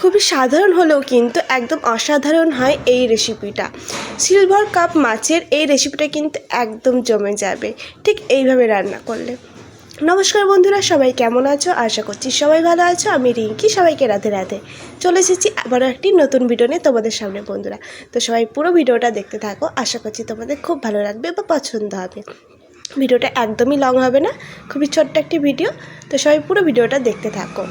খুবই সাধারণ হলেও কিন্তু একদম অসাধারণ হয় এই রেসিপিটা সিলভার কাপ মাছের এই রেসিপিটা কিন্তু একদম জমে যাবে। ঠিক এইভাবে রান্না করলে। নমস্কার বন্ধুরা, সবাই কেমন আছো? আশা করছি সবাই ভালো আছো। আমি রিঙ্কি, সবাইকে রাধে রাধে। চলে এসেছি আবারও একটি নতুন ভিডিও নিয়ে তোমাদের সামনে বন্ধুরা। তো সবাই পুরো ভিডিওটা দেখতে থাকো। আশা করছি তোমাদের খুব ভালো লাগবে বা পছন্দ হবে। ভিডিওটা একদমই লং হবে না। খুবই ছোট্ট একটি ভিডিও তো সবাই পুরো ভিডিওটা দেখতে থাকো।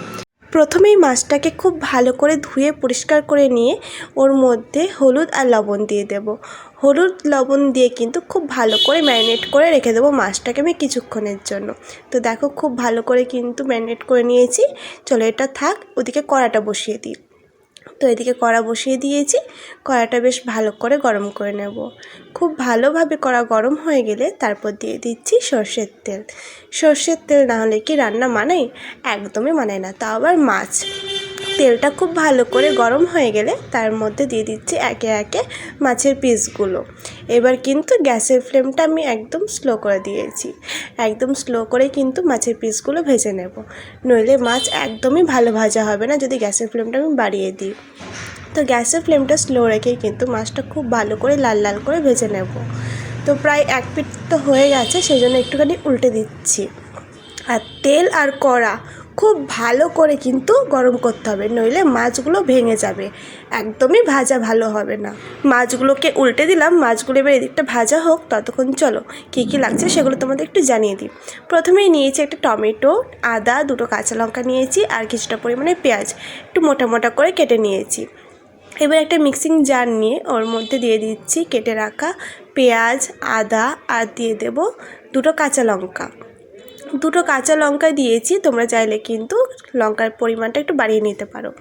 প্রথমেই মাছটাকে খুব ভালো করে ধুয়ে পরিষ্কার করে নিয়ে ওর মধ্যে হলুদ আর লবণ দিয়ে দেব। হলুদ, লবণ দিয়ে কিন্তু খুব ভালো করে ম্যারিনেট করে রেখে দেবো মাছটাকে আমি কিছুক্ষণের জন্য। তো দেখো, খুব ভালো করে কিন্তু ম্যারিনেট করে নিয়েছি। চলো এটা থাক, ওদিকে কড়াটা বসিয়ে দিই। তো এদিকে কড়া বসিয়ে দিয়েছি। কড়াটা বেশ ভালো করে গরম করে নেব। খুব ভালোভাবে কড়া গরম হয়ে গেলে তারপর দিয়ে দিচ্ছি সর্ষের তেল। সর্ষের তেল না হলে কি রান্না মানাই একদমই মানায় না। তা আবার মাছ। তেলটা খুব ভালো করে গরম হয়ে গেলে তার মধ্যে দিয়ে দিচ্ছি একে একে মাছের পিসগুলো। এবার কিন্তু গ্যাসের ফ্লেমটা আমি একদম স্লো করে দিয়েছি। একদম স্লো করে কিন্তু মাছের পিসগুলো ভেজে নেব। নইলে মাছ একদমই ভালো ভাজা হবে না যদি গ্যাসের ফ্লেমটা আমি বাড়িয়ে দিই। তো গ্যাসের ফ্লেমটা স্লো রেখেই কিন্তু মাছটা খুব ভালো করে লাল লাল করে ভেজে নেব। তো প্রায় এক পিঠ তো হয়ে গেছে সেই জন্য একটুখানি উল্টে দিচ্ছি। আর তেল আর কড়া খুব ভালো করে কিন্তু গরম করতে হবে, নইলে মাছগুলো ভেঙে যাবে। একদমই ভাজা ভালো হবে না। মাছগুলোকে উল্টে দিলাম, মাছগুলো এবার এদিকটা ভাজা হোক, ততক্ষণ চলো কী কী লাগছে সেগুলো তোমাদের একটু জানিয়ে দিই। প্রথমেই নিয়েছি একটা টমেটো, আদা, দুটো কাঁচা লঙ্কা নিয়েছি, আর কিছুটা পরিমাণে পেঁয়াজ, একটু মোটা মোটা করে কেটে নিয়েছি। এবার একটা মিক্সিং জার নিয়ে ওর মধ্যে দিয়ে দিচ্ছি, কেটে রাখা পেঁয়াজ, আদা, আর দিয়ে দেব দুটো কাঁচা লঙ্কা। দুটো কাঁচা লঙ্কা দিয়েছি, তোমরা চাইলে কিন্তু লঙ্কার পরিমাণটা একটু বাড়িয়ে নিতে পারো।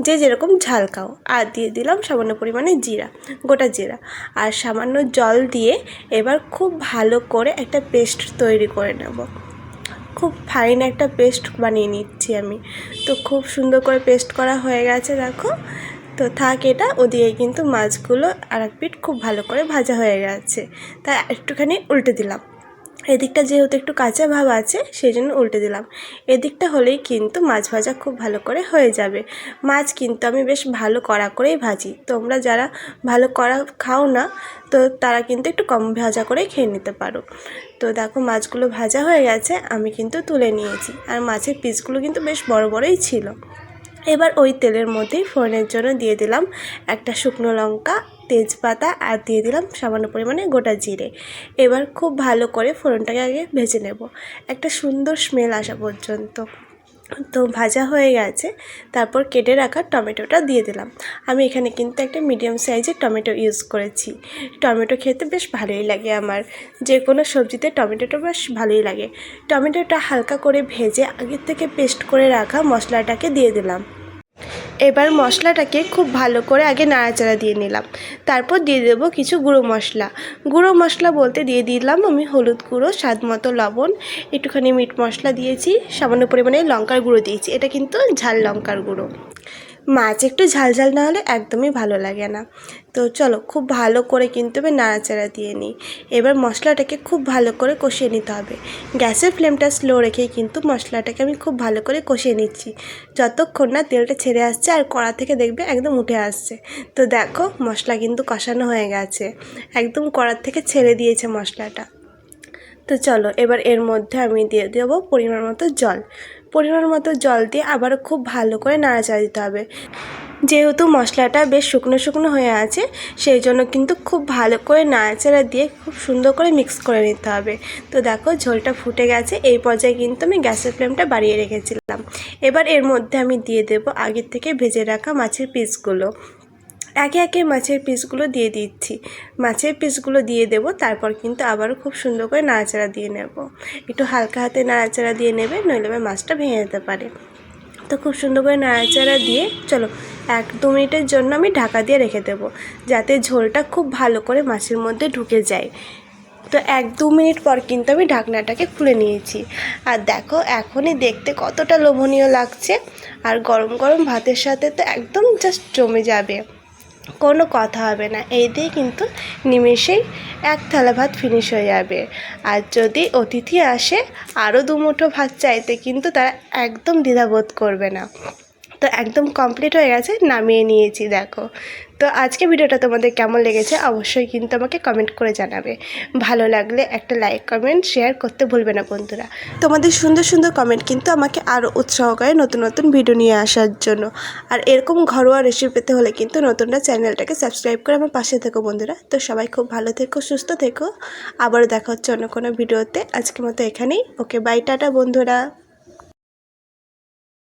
যে যেরকম ঝাল খাও। আর দিয়ে দিলাম সামান্য পরিমাণে জিরা, গোটা জিরা। আর সামান্য জল দিয়ে এবার খুব ভালো করে একটা পেস্ট তৈরি করে নেব। খুব ফাইন একটা পেস্ট বানিয়ে নিচ্ছি আমি। তো খুব সুন্দর করে পেস্ট করা হয়ে গেছে, দেখো। তো থাক এটা ওদিকে কিন্তু মাছগুলো আর এক পিঠ খুব ভালো করে ভাজা হয়ে গেছে। তাই একটুখানি উল্টে দিলাম। এদিকটা যেহেতু একটু কাঁচা ভাব আছে সেই জন্য উল্টে দিলাম। এদিকটা হলেই কিন্তু মাছ ভাজা খুব ভালো করে হয়ে যাবে। মাছ কিন্তু আমি বেশ ভালো কড়া করেই ভাজি। তোমরা যারা ভালো কড়া খাও না, তো তারা কিন্তু একটু কম ভাজা করেই খেয়ে নিতে পারো। তো দেখো মাছগুলো ভাজা হয়ে গেছে, আমি কিন্তু তুলে নিয়েছি। আর মাছের পিসগুলো কিন্তু বেশ বড় বড়ই ছিল। এবার ওই তেলের মধ্যেই ফোড়নের জন্য দিয়ে দিলাম একটা শুকনো লঙ্কা তেজপাতা আর দিয়ে দিলাম সামান্য পরিমাণে গোটা জিরে। এবার খুব ভালো করে ফোড়নটাকে আগে ভেজে নেব। একটা সুন্দর স্মেল আসা পর্যন্ত। তো ভাজা হয়ে গেছে। তারপর কেটে রাখা টমেটোটা দিয়ে দিলাম। আমি এখানে কিন্তু একটা মিডিয়াম সাইজের টমেটো ইউজ করেছি। টমেটো খেতে বেশ ভালোই লাগে আমার। যে কোনো সবজিতে টমেটোটা বেশ ভালোই লাগে। টমেটোটা হালকা করে ভেজে আগের থেকে পেস্ট করে রাখা মশলাটাকে দিয়ে দিলাম। এবার মশলাটাকে খুব ভালো করে আগে নাড়াচাড়া দিয়ে নিলাম। তারপর দিয়ে দেবো কিছু গুঁড়ো মশলা। গুঁড়ো মশলা বলতে দিয়ে দিলাম আমি হলুদ গুঁড়ো, স্বাদ মতো লবণ, একটুখানি মিট মশলা দিয়েছি, সামান্য পরিমাণে লঙ্কার গুঁড়ো দিয়েছি। এটা কিন্তু ঝাল লঙ্কার গুঁড়ো। মাছ একটু ঝাল ঝাল না হলে একদমই ভালো লাগে না। তো চলো, খুব ভালো করে কিন্তু আমি নাড়াচাড়া দিয়ে নিই। এবার মশলাটাকে খুব ভালো করে কষিয়ে নিতে হবে। গ্যাসের ফ্লেমটা স্লো রেখেই কিন্তু মশলাটাকে আমি খুব ভালো করে কষিয়ে নিচ্ছি। যতক্ষণ না তেলটা ছেড়ে আসছে আর কড়া থেকে দেখবে একদম উঠে আসছে। তো দেখো, মশলা কিন্তু কষানো হয়ে গেছে। একদম কড়ার থেকে ছেড়ে দিয়েছে মশলাটা। তো চলো, এবার এর মধ্যে আমি দিয়ে দেবো পরিমাণ মতো জল। পরিমাণ মতো জল দিয়ে আবারও খুব ভালো করে নাড়াচাড়া দিতে হবে। যেহেতু মশলাটা বেশ শুকনো শুকনো হয়ে আছে, সেই জন্য কিন্তু খুব ভালো করে নাড়াচাড়া দিয়ে খুব সুন্দর করে মিক্স করে নিতে হবে। তো দেখো, ঝোলটা ফুটে গেছে, এই পর্যায়ে কিন্তু আমি গ্যাসের ফ্লেমটা বাড়িয়ে রেখেছিলাম। এবার এর মধ্যে আমি দিয়ে দেবো আগের থেকে ভেজে রাখা মাছের পিসগুলো একে একে মাছের পিসগুলো দিয়ে দিচ্ছি। মাছের পিসগুলো দিয়ে দেব, তারপর কিন্তু আবারও খুব সুন্দর করে নাড়াচাড়া দিয়ে নেব। একটু হালকা হাতে নাড়াচাড়া দিয়ে নেবে, নইলে মাছটা ভেঙে যেতে পারে। তো খুব সুন্দর করে নাড়াচাড়া দিয়ে, চলো এক দু মিনিটের জন্য আমি ঢাকা দিয়ে রেখে দেবো, যাতে ঝোলটা খুব ভালো করে মাছের মধ্যে ঢুকে যায়। তো এক দু মিনিট পর কিন্তু আমি ঢাকনাটাকে খুলে নিয়েছি। আর দেখো, এখনই দেখতে কতটা লোভনীয় লাগছে। আর গরম গরম ভাতের সাথে তো একদম জাস্ট জমে যাবে। কোনো কথা হবে না। এই দিয়ে কিন্তু নিমেষেই এক থালা ভাত ফিনিশ হয়ে যাবে। আর যদি অতিথি আসে, আরও দু মুঠো ভাত চাইতে কিন্তু তারা একদম দ্বিধাবোধ করবে না। তো একদম কমপ্লিট হয়ে গেছে, নামিয়ে নিয়েছি, দেখো। তো আজকে ভিডিওটা তোমাদের কেমন লেগেছে অবশ্যই কিন্তু আমাকে কমেন্ট করে জানাবে। ভালো লাগলে একটা লাইক কমেন্ট শেয়ার করতে ভুলবে না বন্ধুরা। তোমাদের সুন্দর সুন্দর কমেন্ট কিন্তু আমাকে আরও উৎসাহ করে নতুন নতুন ভিডিও নিয়ে আসার জন্য। আর এরকম ঘরোয়া রেসিপি পেতে হলে কিন্তু নতুনরা চ্যানেলটাকে সাবস্ক্রাইব করে আমার পাশে থেকো বন্ধুরা। তো সবাই খুব ভালো থেকো, সুস্থ থেকো। আবারও দেখা হচ্ছে অন্য কোনো ভিডিওতে আজকের মতো এখানেই। ওকে বাই টাটা বন্ধুরা।